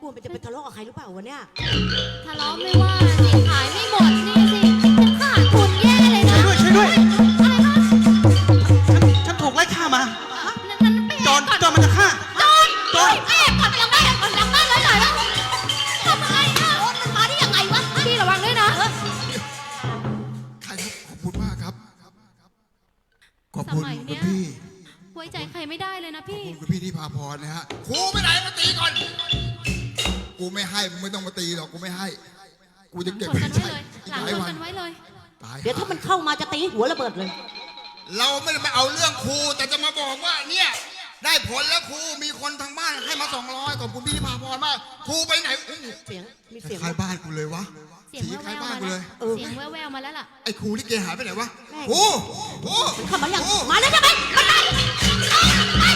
กลัวมันจะไปทะเลาะกับใครหรือเปล่าวะเนี่ย ทะเลาะไม่ว่าสิขายไม่หมดนี่สิ ไม่ให้มึงไม่ต้องมาตีหรอกกูไม่ให้ กูจะหลังเก็บชนไว้กันใช้ไว้เลยอีกหลังหลายชนวันกันไว้เลย ตายเดี๋ยวถ้ามันเข้ามาจะตีหัวระเบิดเลย เราไม่ได้มาเอาเรื่องครูแต่จะมาบอกว่าเนี่ย ได้ผลแล้วครูมีคนทางบ้านให้มาสองร้อยขอบคุณพี่ที่พาพรมากครูไปไหนอุ้ยเสียง มีเสียง คล้ายบ้านกูเลยวะเสียงสีแว่คล้ายวๆบ้านมากูแล้เลวยเออ เสียงแว่วๆมาแล้วล่ะ ไอ้ครูที่เกหายไปไหนวะแม่งครูครูมันเข้ามายังครูมาแล้วใช่ไหมมาแล้ว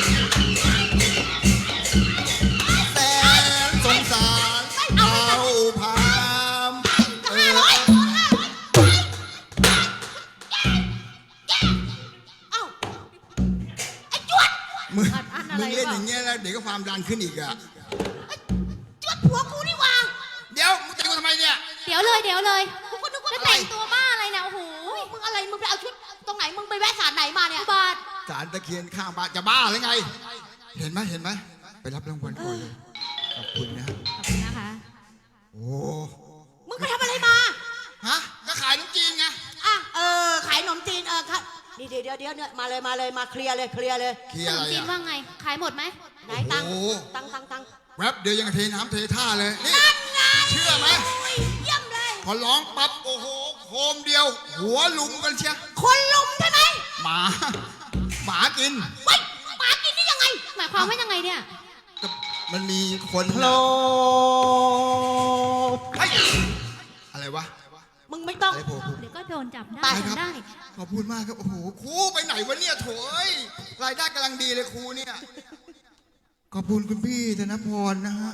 ดี๋ยวก็ความดันขึ้นอีกอะจวดผัวกูนี่หว่า เดี๋ยวมึงตีกูทำไมเนี่ย เดี๋ยวเลยเดี๋ยวเลยกูก็นึกว่าแล้วอะไรแต่งตัวบ้าอะไรเนี่ยโอ้โหมึงอะไรมึงไปเอาชุดตรงไหนมึงไปแวะสารไหนมาเนี่ยบาทสารตะเคียนข้างบ้านจะบ้าหรือไง เห็นไหมเห็นไหมไปรับรางวัลก่อนเลยขอบคุณนะ ขอบคุณนะคะ โอ้มึงไปทำอะไรมา ฮะก็ขายน้ำจีนไงอะเออขายขนมจีนเออค่ะ นี่เดี๋ยวเดี๋ยวเดี๋ยวเนี่ยมาเลยมาเลยมาเคลียร์เลยเคลียร์เลย เคลีขยร์นอะมไรจีนอะว่าไง ขายหมดไหมไหนตังค์โอ้โห ตังค์ตังค์ตังค์แวบเดียวยังเทน้ำเทท่าเลยนี่เชื่อไหมโอ้ยเยี่ยมเลย พอร้องปั๊บโอ้โหโคมเดียว หัวลุมกันเชียคนลุมใช่ไหมหมา หมากินเฮ้ยหมากินได้ยังไง หมายความว่ายังไงเนี่ยก็มันมีคนโลเฮ้ยอะไรวะมึง ไม่ต้อง อะไรโผล่เดี๋ยวก็โดนจับได้ไปทำได้ ขอบคุณมากครับ โอ้โห ครูไปไหนวะเนี่ยโถเอ้ยรายได้กำลังดีเลยครูเนี่ย ขอบคุณคุณพี่ธนพรนะฮะ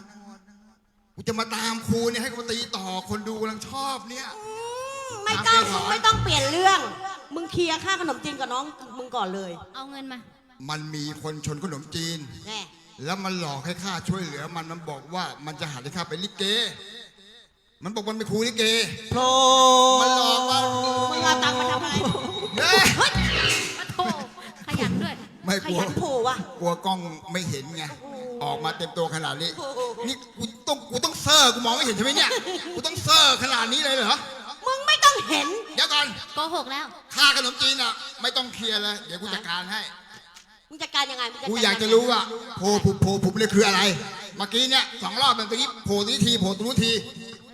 กูจะมาตามครูเนี่ยให้เขาตีต่อคนดูกำลังชอบเนี่ย ไม่ต้องถามเกสรมึงไม่ต้องเปลี่ยนเรื่อง มึงเคลียร์ค่าขนมจีนกับน้องมึงก่อนเลยเอาเงินมา มันมีคนชนขนมจีน แน่แล้วมันหลอกให้ข้าช่วยเหลือ มันมันบอกว่ามันจะหาให้ข้าไปนลิเก มันบอกมันเป็นครูลิเกโลมันหลอกว่า มึงเอาตังค์มาทำอะไรเฮ้ย เฮ้ยปะโถขยันด้วย ไม่ขกลัว ยันโผล่ว่ะ กลัวกล้องไม่เห็นไงโอ้โหออกมาเต็มตัวขนาดนี้โอ้โหนี่กูต้องกูต้องเซอร์กูมองไม่เห็นใช่ไหมเนี่ย กูต้องเซอร์ขนาดนี้เลยเหรอ มึงไม่ต้องเห็น เดี๋ยวก่อน โกหกแล้ว ค่าขนมจีนอะ ไม่ต้องเคลียร์เลย เดี๋ยวกูจัดการให้ มึงจัดการยังไง มึงจัดกูการอยากจะรู้ว่าโผล่ผุบโผล่ผุบเนี่ยคืออะไร เมื่อกี้เนี่ยสองรอบแบบนี้โผล่ตรงนี้ทีโผล่ตรงนู้นที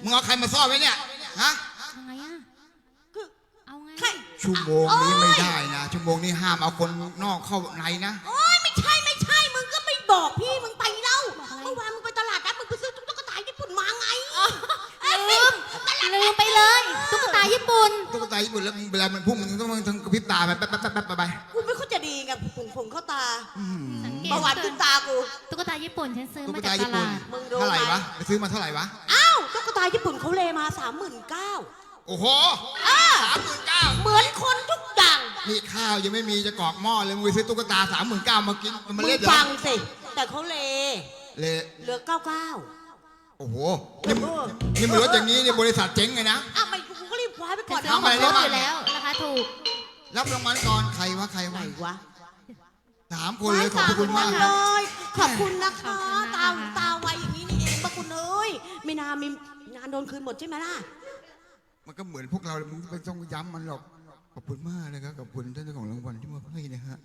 มึงเอาใครมาซ่อนไว้เนี่ย ฮะยังไงอะคือเอาไงใครชั่วโมงนี้ไม่ได้นะ ชั่วโมงนี้ห้ามเอาคนนอกเข้าในนะ โอ้ยไม่ใช่ไม่ใช่ มึงก็ไม่บอกพี่มึงไปเล่าเมื่อวานมึงไปตลาดนัดมึงไปซื้อตุ๊กตาญี่ปุ่นมาไงเอ้ยลืมลืมไปเลยตุ๊กตาญี่ปุ่นตุ๊กตาญี่ปุ่นแล้วเวลามันพุ่งมันต้องมันต้องกระพริบตาไปแป๊บแป๊บแป๊บแป๊บไปกูไม่ค่อยจะดีไงผงผงเข้าตาสังเกตเบาหวานขึ้นตากูตุ๊กตาญี่ปุ่นฉันซื้อตุ๊กมาตาจากตญี่ปุ่นลาดมึงรู้เท่าไหร่ไหมวะไปซื้อมาเท่าไหร่วะอ้าว ตุ๊กตาญี่ปุ่นเขาเลมาสามหมื่นเก้าโอ้โหอ่าสามหมื่นเก้าเหมือนคนทุกอย่างนี่ข้าวยังไม่มีจะกรอกหม้อเลยมึงไปซื้อตุ๊กตาสามหมื่นเก้ามากินมันมึมางเล่นเหรอฟังสิ แต่เขาเลเละเหลือเก้าเก้า โอ้โหนี่มึงนี่มึงรถอย่างนี้เนี่ยบริษัทเจ๊งเลยนะอ้าวไม่กูก็รีบคว้าไปก่อนซื้อทำขอะองไรครได้บบ้างอยู่แล้วราคาถูก รับรางวัลก่อนใครวะใครไหนวะวะ สามคนเลยขอบพระคุณมากครับเลยขอบคุณนะคะ ขอบคุณนะคะตาตา ไม่นามีงานโดนคืนหมดใช่ไหมล่ะ มันก็เหมือนพวกเรามึงไม่ต้องย้ำมันหรอก ขอบคุณมากนะครับ ขอบคุณท่านเจ้าของรางวัลที่มาให้นะฮะ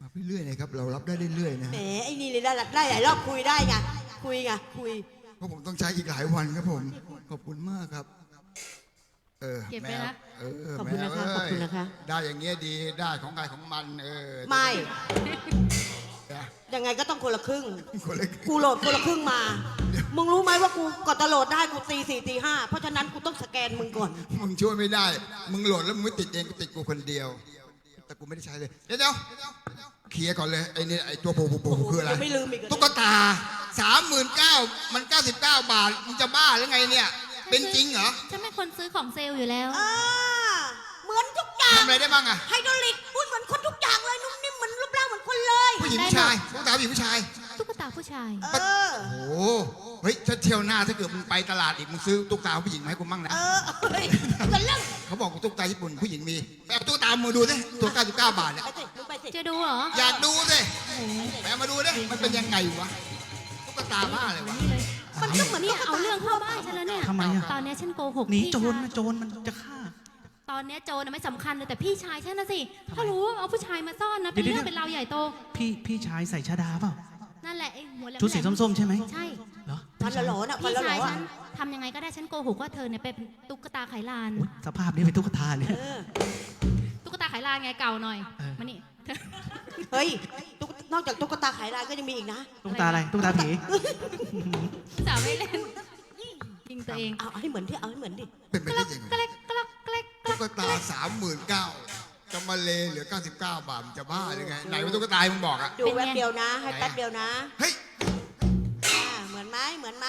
มาเรื่อยๆนะครับ เรารับได้เรื่อยๆนะแหมฮะไอ้นี่เลยได้ได้หลายรอบคุยได้ไง คุยไงคุย เพราะผมต้องใช้อีกหลายวันครับผม ขอบคุณมากครับ เออเก็บแมไว้วนะเออขอบคุณนะคะแมวขอบคุณนะคะ ได้อย่างเงี้ยดี ได้ของใครของมัน เออ ไม่นะ ยังไงก็ต้องคนละครึ่ง คนละกูโหลดคนละครึ่งมา มึงรู้ไหมว่ากูก่อนจะโหลดได้กูตีสี่ตีห้าเพราะฉะนั้นกูต้องสแกนมึงก่อน มึงช่วยไม่ได้ มึงโหลดแล้วมึงไม่ติดเองกูติดกูคนเดียว แต่กูไม่ได้ใช้เลย เดี๋ยวเดี๋ยวเคลียร์ก่อนเลยไอ้นี่ไอ้ตัวโผล่โผล่โผล่คืออะไรยังไม่ลืมอีกเหรอตุ๊กตาสามหมื่นเก้ามันเก้าสิบเก้าบาท มึงจะบ้าหรือไงเนี่ย เป็นจริงเหรอ ฉันเป็นคนซื้อของเซลล์อยู่แล้วอ่าเหมือนทุกอย่างทำอะไรได้บ้างอะไฮดรอลิกอุ้ยเหมือนคนทุกอย่างเลยนุ่มนิ่มเหมือ นรูปร่างเหมือนคนเลยผู้หญิงผู้ชายตุ๊กตาผู้หญิงผู้ชายผตุ๊กตาผู้ชาย เออ โอ้โหเฮ้ยถ้าเที่ยวหน้าถ้าเกิดมึงไปตลาดอีกมึงซื้อตุ๊กตาผู้หญิงมาให้กูมั่งนะ เออเฮ้ยเป็นเรื่องเขาบอกว่าตุ๊กตาญี่ปุ่นผู้หญิงมีไปเอาตุ๊กตามาดูสิตัว99 บาทเนี่ยไปสิมึงไปสิจะดูเหรออยากดูสิไปเอามาดูดิมันเป็นยังไงวะตุ๊กตาบ้าอะไรวะนี่เลยมันก็เหมือนเนี่ยตุ๊กตเอาเรื่องเข้าบ้านฉันแล้วเนี่ยทำไมอะ ตอนเนี้ยฉันโกหกหนีพี่โจรชายนะโจรมันจะฆ่า ตอนเนี้ยโจรน่ะไม่สำคัญเลยแต่พี่ชายฉันนะสิถ้ารู้ว่าเอาผู้ชายมาซ่อนนะเป็นเดี๋ยว เรื่องเป็นราวใหญ่โต พี่พี่ชายใส่ชาดาเปล่า นั่นแหละไอ้หัวแหลมๆชุดสีส้มๆใช่ไหมใช่เหรอพันละหลอน่ะพันพี่ละหลชาอยฉัอะนทำยังไงก็ได้ฉันโกหกว่าเธอเนี่ยเป็นตุ๊กตาไขลาน อุ๊ยสภาพนี้เป็นตุ๊กตาเนี่ยเออตุ๊กตาไขลานไงเก่าหน่อยเออ มานี่ เฮ้ยตุ๊กนอกจากตุ๊กตาขายลายก็ยังมีอีกนะตุ๊กตาอะไรตุ๊กตาผี สาวไม่เล่นยิงตัวเองเอาเอาให้เหมือนที่เอาให้เหมือนดิเป็นไปกได้ลักยังกไงลักกลักกลักกลั ตุ๊กกตาสามหมื่นเก้าจะมาเลเหลือ 99 บาทมันจะบ้าหรือไง ไหนว่าตุ๊กตามึงบอกอะดูแป๊บเดียวนะ ให้แป๊บเดียวนะเฮ้ยอ่าเหมือนไหมเหมือนไหม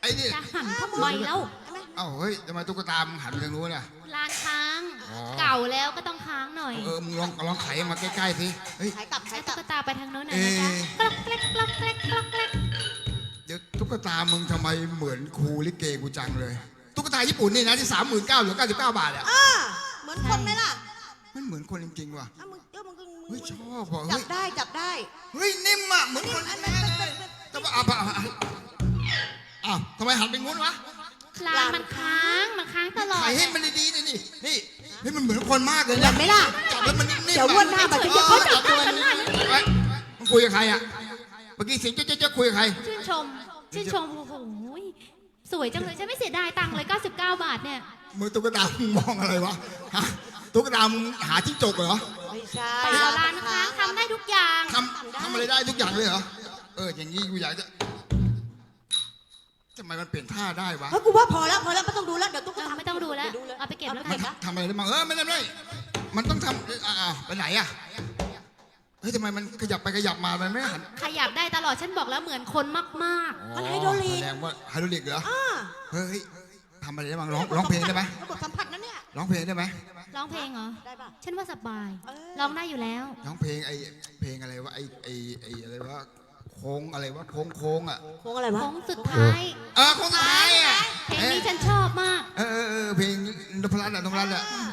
ไอ้นี่จะหันทำไมแล้วใช่ไหมเอ้าเฮ้ยทำไมตุ๊กตามึงหันไปทางนู้นน่ะ ลานค้าง อ๋อ เก่าแล้วก็ต้องค้างหน่อยเออมึงลองลองไขมาใกล้ๆสิเฮ้ย ขายกลับขาให้ยกลัตุ๊บ กตาไปทางโน้นหน่อยนะจ๊ะเอ๊ะกลักกลักกลักกลักกลักกลักเดี๋ยวตุ๊กตามึงทำไมเหมือนครูลิเกกูจังเลย ตุ๊กตาญี่ปุ่นนี่นะที่สามหมื่นเก้าหรือเก้าสิบเก้าบาทอะอ่าเหมือนคนไหมล่ะมันเหมือนคนจริงๆว่ะอะมึงเดี๋ยวมึงมึงเฮ้ยชอบว่ะจัเฮ้บยได้จับได้เฮ้ยนิ่มอะเหมือนคนแน่เลยแต่ว่าอะอะอะอ้าวทำไมหันไปงุ้นวะลานมันค้าง มันค้างตลอดไขให้มันดีๆหน่อยนี่นี่เฮ้ยมันเหมือนคนมากเลยเห็นไหมล่ะ จับแล้วมันนิ่มๆเดี๋ยวงวดหน้ามาจะเขาจับตัวฉันหัน เฮ้ยมึงคุยกับใครอะเมื่อกี้เสียงเจ๊เจ๊คุยกับใคร ชื่นชม ชื่นชมโอ้โห สวยจังเลยฉันไม่เสียดายตังค์เลย 99 บาทเนี่ย มือตุ๊กตามึงมองอะไรวะฮะตุ๊กตามึงหาจิ้งจกเหรอไม่ใช่เปล่าลานค้างทำได้ทุกอย่าง ทำทำอะไรได้ทุกอย่างเลยเหรอเอออย่างนี้กูอยากจะทำไมมันเปลี่ยนท่าได้วะเฮ้ยกูว่าพอแล้วพอแล้วไม่ต้องดูแล้วเดี๋ยวตุ๊กเออตาไม่ต้องดูแล้วดี๋ยเอาไปเก็บแล้วอากัไปนเก็บทำอะไรได้บ้างเออไม่ได้ไม่ได้มันต้องทำเอ้ยอ่าไปไหนอะ เฮ้ยทำไมมันขยับไปขยับมามันไม่หันขยับได้ตลอดฉันบอกแล้วเหมือนคนมากมันไฮโดรลิก แสดงว่าไฮโดรลิกเหรออ่าเฮ้ยทำอะไรได้บ้างร้องร้องเพลงได้ไหมระบบสัมผัสนะเนี่ย ร้องเพลงได้ไหมๆ ร้องเพลงเหรอ ได้ป่ะ ฉันว่าสบาย เออ ร้องได้อยู่แล้ว ร้องเพลงไอเพลงอะไรวะไอไอไออะไรวะโค้งอะไรวะโค้งโค้งอะโค้งอะไรวะ โค้งสุดท้าย เออโค้งสุดท้ายอะเพลงนี้ฉันชอบมาก เออเออเออเพลงนพรัตน์อะนพรัตน์อะอ่า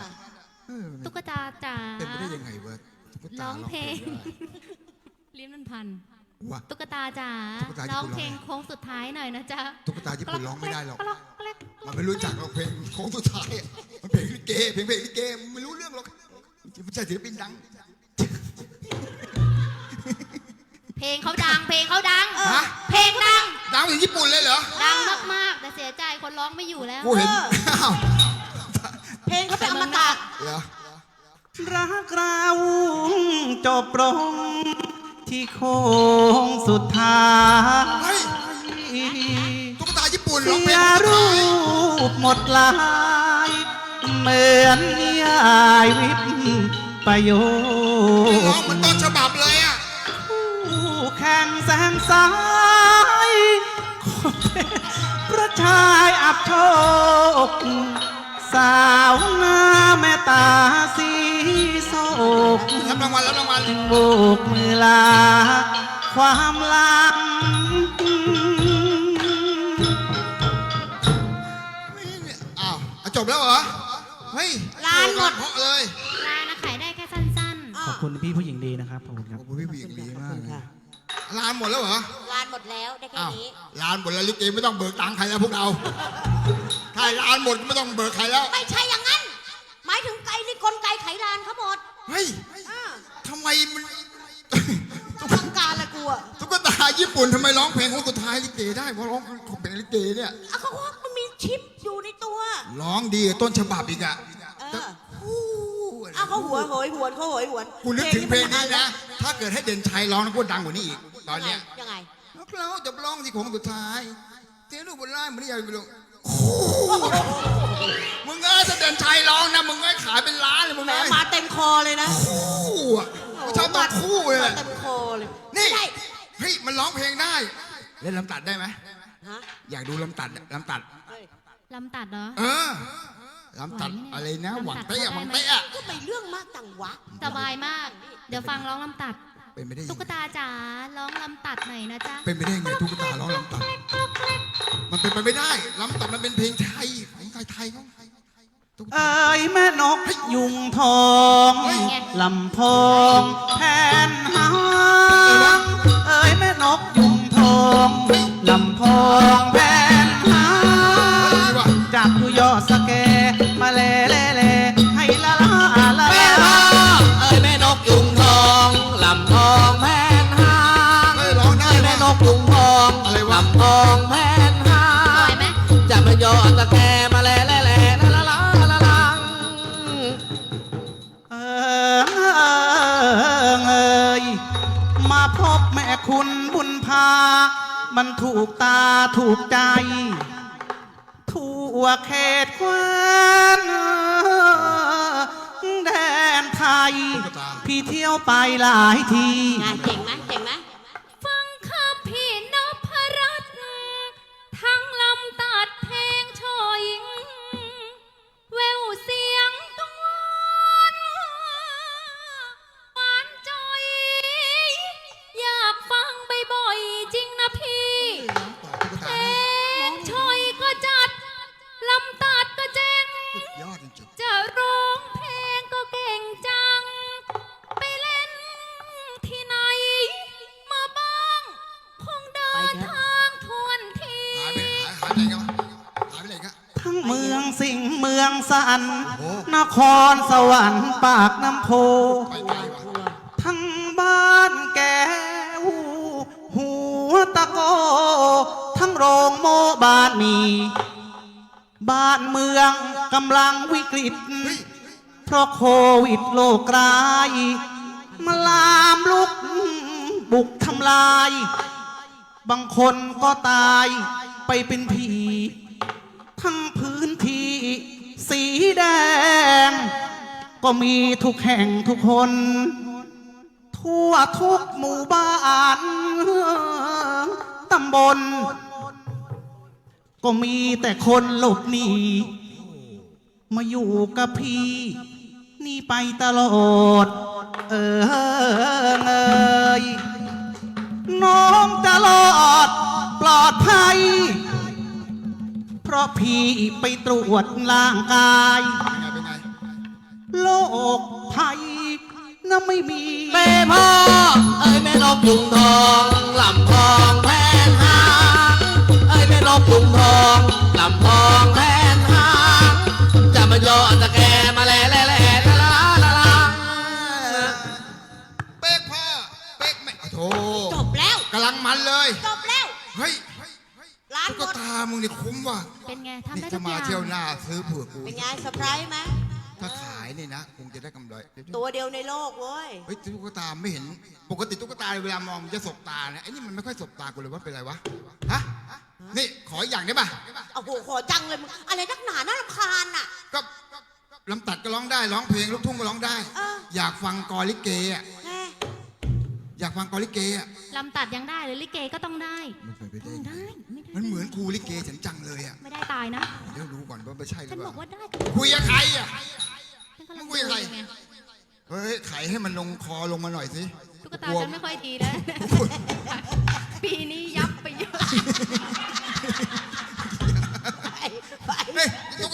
เออตุ๊กตาจ๋าเป็นไปได้ยังไงวะ ตุ๊กตาร้องเพลงได้ลิ้นมันพันวะตุ๊กตาจ๋าตุ๊กตาญี่ร้องปุ่นเพลงโค้งสุดท้ายหน่อยนะจ๊ะตุ๊กตาญี่ปุ่นร้องไม่ได้หรอกกลักกลักกมัลันกไม่รู้จักหรอกเพลงโค้งสุดท้ายอะมันเพลงลิเกเพลงเพลงลิเกมันไม่รู้เรื่องหรอกไม่ใช่ศิลปินดัง เพลงเขาดัง เพลงเขาดัง ฮะ เพลงดัง ดังถึงญี่ปุ่นเลยเหรอ ดังมากๆ แต่เสียใจคนร้องไม่อยู่แล้ว กูเห็นอ้าวเพลงเขาเป็นอมตะเหรอ รักเราจบลงที่โค้งสุดท้ายตุ๊กตาญี่ปุ่นร้องเพลเสีงยสุดรูปหมดลาย เหมือนนิยายวิปประโยร้องคเหมือนต้นฉบับเลยอะผู้แข่งแสงสายคนเป็นพระชายอับโชค สาวหน้าแม่ตาสีโศกรับรางวัลรับรางวัลจึงโบกมือลา ความหลังอ้าวอะจบแล้วเหรอ เฮ้ยลานหมด เพราะเลย ลานะขายได้แค่สั้นอ่าขอบคุณพี่ผู้หญิงดีนะครับ ขอบคุณครับโอ้โหพี่บีกดีมากขอบคุณเลยค่ะ ลานหมดแล้วเหรอลานหมดแล้วได้แค่อ้าวนี้ ลานหมดแล้วลิเกไม่ต้องเบิกตังค์ใครแล้วพวกเราถ้าลานหมดไม่ต้องเบิกใครแล้วไม่ใช่อย่างนั้น หมายถึงไก่นี่กลไกไขลานเขาหมดเฮ้ยอ่าทำไมมัน ทำการละกูอะตุ๊กตาญี่ปุ่นทำไมร้องเพลงของสุดท้ายลิเกได้เพราะร้องของเป็นลิเกเนี่ยอะเขาว่ามันมีชิปอยู่ในตัว ร้องดีกว่าต้นฉบับอีกอะเอออู้อะเขาหัวโหยหวนเขาโหยหวนกูนึกถึงเพลงนี้นะ ถ้าเกิดให้เด่นชัยร้องนะกูดังกว่านี้อีก ตอนเนี้ยยังไงแล้วเราจะร้องที่ของสุดท้ายเจ้าลูกบนไล่มันไม่อยากไปลงมึงเอ้ยถ้าเด่นชัยร้องนะมึงเอ้ยขายเป็นล้านเลยมึงแหมเอ้ยมาเต็มคอเลยนะคู่อะกูชอบตัวคู่เลยมาอะ เต็มคอเลยนี่ ไม่ได้เฮ้ยมันร้องเพลงได้ เล่นลำตัดได้ไหมฮะอยากดูลำตัดอะลำตัด เฮ้ยๆลำตัดเหรอ เออลำตัดไหวไหมเนี่ยอะไรนะลำตัดหวังเตะอะพอได้ไหมหวังเตะอะก็ไปเรื่องมากจังวะ สบายมาก เดี๋ยวฟังร้องลำตัด เป็นไปได้ยังตุ๊กไงตาจ๋าร้องลำตัดหน่อยนะจ๊ะ เป็นไปได้ยังไงตุ๊กตาร้องลำตัด มันเป็นไปไม่ได้ลำตัดมันเป็นเพลงไทยของไทยไทยเขาตุ๊กตา เอ้ยแม่นกยุงทองเฮ้ยลำโพงแผ่นหา พบแม่คุณบุญพา มันถูกตาถูกใจ ทั่วเขตแคว้นแดนไทย พี่เที่ยวไปหลายที งานเจ๋ง พี่ต่อตุ๊กงชอยก็จัด ลำตัดก็เจ๋ง ยอดจริงจะร้องเพลงก็เก่งจัง ไปเล่นที่ไหน มาบ้าง คงเดินทางทวนทีๆหายไปหายหายไปไหนกันวะหายไปไหนกัน ทั้งเมืองสิงห์เมืองสัน โอ้นครสวรรค์ปากน้ำโพ รงโมบานมี บ้านเมืองกำลังวิกฤตเฮ้ยเพราะโควิดโลกร้ายมาลามลุก บุกทำลาย บางคนก็ตายไปเป็นผี ทั้งพื้นที่สีแดง ก็มีทุกแห่งทุกคน ทั่วทุกหมู่บ้าน ตำบล ก็มีแต่คนหลบหนีมาอยู่กับพี่ นี่ไปตลอด เออเอยน้องจะรอดปลอดภัย เพราะพี่ไปตรวจร่างกาย โลกภัยน่ะไม่มี แม่พ่อเอ้ยแม่นกยุงทองลำทองแผ่นหาง เอ้ยแม่นกยุงทองลำทองแผ่นหางจะมายอดตะแกมาแล่แล่แล่ละละละลังเป๊กพ่อเป๊กแม่โธ่จบแล้ว กำลังมันเลย จบแล้ว เฮ้ยร้านหมตุ๊กด ตามึงนี่คุ้มว่ะเป็นไงทำนี่ได้ทุถ้ากอมาย่างเที่ยวหน้าซื้อเผื่อกู เป็นไงเซอร์ไพรส์ไหมถ้าขายนี่นะคงจะได้กำไรเดี๋ยวๆตัวเดียวในโลกเว้ย เฮ้ยตุ๊กตาไม่เห็น ปกติตุ๊กตาเวลามองมันจะสบตานะไอ้นี่มันไม่ค่อยสบตากูเลยว่าเป็นไรวะ ฮะ นี่ขออีกอย่างได้ป่ะโอ้โหขอจังเลยมึงอะไรนักหนาน่ารำคาญอะ ก็ลำตัดก็ร้องได้ร้องเพลงลูกทุ่งก็ร้องได้ เออ อยากฟังกอลิเกอะแม่อยากฟังกอลิเกอะลำตัดยังได้หรือลิเกก็ต้องได้ มันเป็นไปได้ต้องไงได้ไม่ได้มันเหมือนครูลิเกฉันจังเลยอะไม่ได้ตายนะ เดี๋ยวรู้ก่อนว่าไม่ใช่หรืฉัอนเปบอล่ากว่าได้คุยกับใครอะ ฉันกำลังมึงคุยกับใครไงเฮ้ยไขให้มันลงคอลงมาหน่อยสิตุ๊กตาฉันไม่ค่อยดีนะ ปีนี้ยับไปเยอะ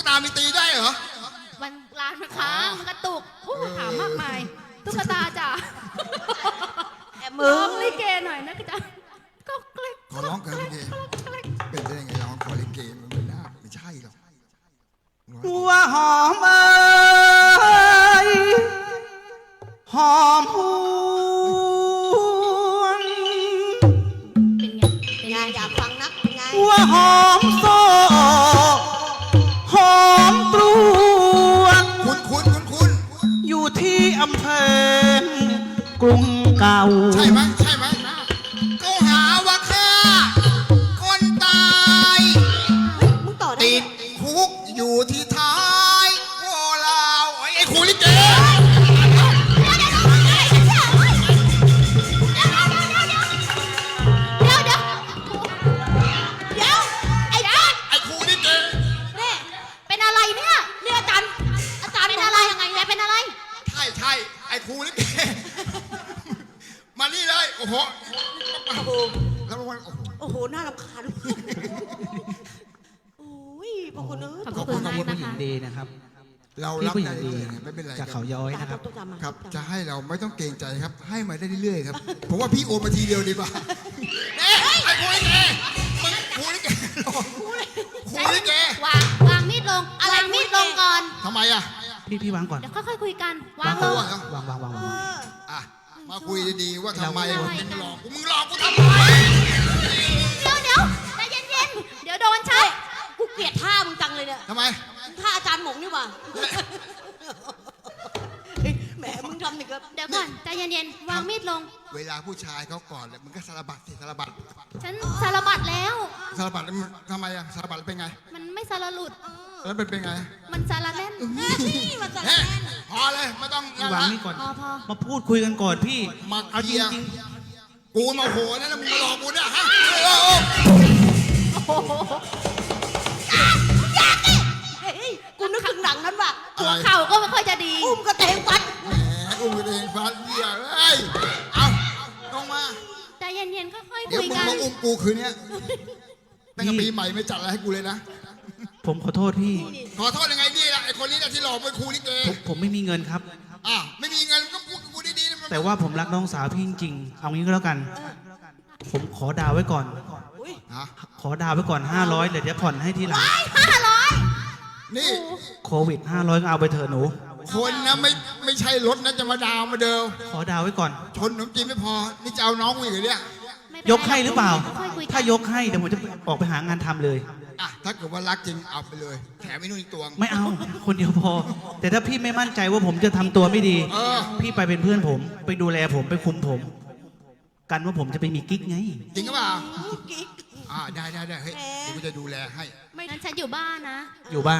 กตามีตีได้เหรอมันร้านมันค้างมันกระตุกผู้ถามมากมายตุ๊กตาจ๋าแอบร้มือองลิเกหน่อยนะจ๊ะก็ กรุงเก่า ใช่ไหมใช่ไหม โอ้โหโอ้โหโอ้โหโอ้โห น่ารำคาญโอ้ยขอบคนเออขอบคุณมากนะผู้หญิงคะ ดีนะครับ เรารับได้เลยไม่เป็นไรจากเขาย้อยนะครับครับ จะให้เราไม่ต้องเกรงใจครับ ให้มาได้เรื่อยๆครับ ผมว่าพี่โอนมาทีเดียวดีกว่าเอ้ยไอ้โวยแกมึงโวยแกโวยแกวางวางมีดลงอาวางมีดลงก่อน ทำไมอะพี่พี่วางก่อนเดี๋ยวค่อยๆคุยกัน วางลง วางวางวางวางวาง มาคุยดีๆว่าทำไมเรามึงหลอกกูมึงหลอกกูทำไมเดี๋ยวเดี๋ยวใจเย็นๆ เดี๋ยวโดนชักกูเกลียดท่ามึงจังเลยเนี่ยทำไมท่าอาจารย์หมงนี่หว่าเฮ้ยแหมมึงทำนี่ก็เดี๋ยวก่อนใจเย็นๆ วางมีดลง เวลาผู้ชายเขาก่อนแล้วมึงก็สารบัดสิสารบัด ฉันสารบัดแล้ว สารบัดแล้วมันทำไมอะสารบัดเป็นไงมัน ไม่สารหลุด แล้วเป็นเป็นไงมันสารเล่นนี่มาสั่นเฮ้ยแน่นพอเลยไม่ต้องพี่วางนี่ก่อน พอพอมาพูดคุยกันก่อนพี่มาเอาเคจลียร์ริงกูมาโหนั่นแล้วมึงมาหลอกกูเนี่ยฮะเออเออเฮ้ยกูนึกถึงหนังนั้นว่ะอะไรเข่าก็ไม่ค่อยจะดีอุ้มกระเตงฟันแหมอุ้มกันเองฟันเหี้ยเอ้ยเอาลงมาใจเย็นๆค่อยๆเดี๋ยวคุยมึงกัน มาอุ้มกูคืนเนี้ยตั้งแต่ปีใหม่ไม่จัดอะไรให้กูเลยนะๆ ผมขอโทษพี่ ขอโทษยังไงนี่แหละไอ้คนนี้แหละที่หลอกเป็นครูนี่เกผมผมไม่มีเงินครับ อะไม่มีเงินมึงก็พูดกับกูดีๆนะมันแต่ว่าผมรักน้องสาวพี่จริงๆ เอางี้ก็แล้วกัน ผมขอดาวไว้ก่อน ฮะขอดาวไว้ก่อน 500เดี๋ยวจะผ่อนให้ทีหลังนี่ โควิด 500ก็เอาไปเถอะหนู คนนะไม่ไม่ใช่รถนะจะมาดาวมาเดิมขอดาวไว้ก่อน ชนขนมจีนไม่พอ นี่จะเอาน้องกูอีกเหรอเนี่ยไม่เป็นไรยกให้หรือเปล่า ค่อยๆคุยกันถ้ายกให้เดี๋ยวผมจะออกไปหางานทำเลย อะถ้าเกิดว่ารักจริงเอาไปเลย แถมไอ้นู่นอีกตัวไม่เอา คนเดียวพอ แต่ถ้าพี่ไม่มั่นใจว่าผมจะทำตัวไม่ดี เออ พี่ไปเป็นเพื่อนผม ไปดูแลผมไปคุมผม กันว่าผมจะไปมีกิ๊กไง จริงหรือเปล่ากิ๊กอ่าได้ได้ได้เฮ้ยเดี๋ยวกูจะดูแลให้งั้นฉันอยู่บ้านนะ อยู่บ้าน